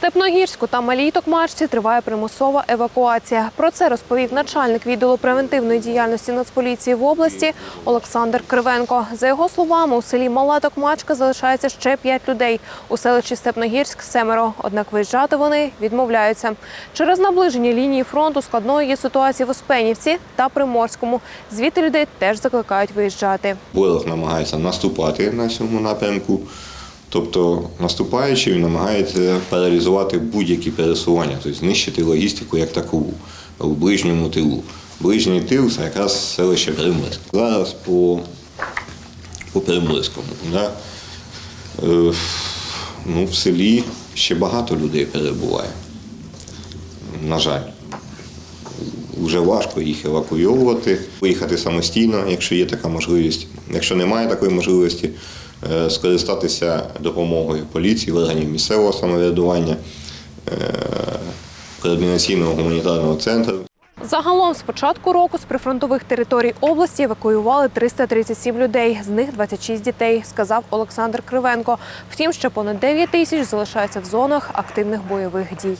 Степногірську та Малій Токмачці триває примусова евакуація. Про це розповів начальник відділу превентивної діяльності Нацполіції в області Олександр Кривенко. За його словами, у селі Мала Токмачка залишається ще п'ять людей. У селищі Степногірськ семеро. Однак виїжджати вони відмовляються. Через наближення лінії фронту складною є ситуація в Успенівці та Приморському. Звідти людей теж закликають виїжджати. Ворог намагається наступати на цьому напрямку. Тобто, наступаючи, він намагається паралізувати будь-які пересування, тобто знищити логістику як такову у ближньому тилу. Ближній тил це якраз селище Приморськ. Зараз по, по Приморському. Да? Е, ну, в селі ще багато людей перебуває. На жаль. Вже важко їх евакуйовувати, виїхати самостійно, якщо є така можливість. Якщо немає такої можливості, е, скористатися допомогою поліції, органів місцевого самоврядування, е, координаційного гуманітарного центру. Загалом з початку року з прифронтових територій області евакуювали 337 людей, з них 26 дітей, сказав Олександр Кривенко. Втім, ще понад 9 тисяч залишаються в зонах активних бойових дій.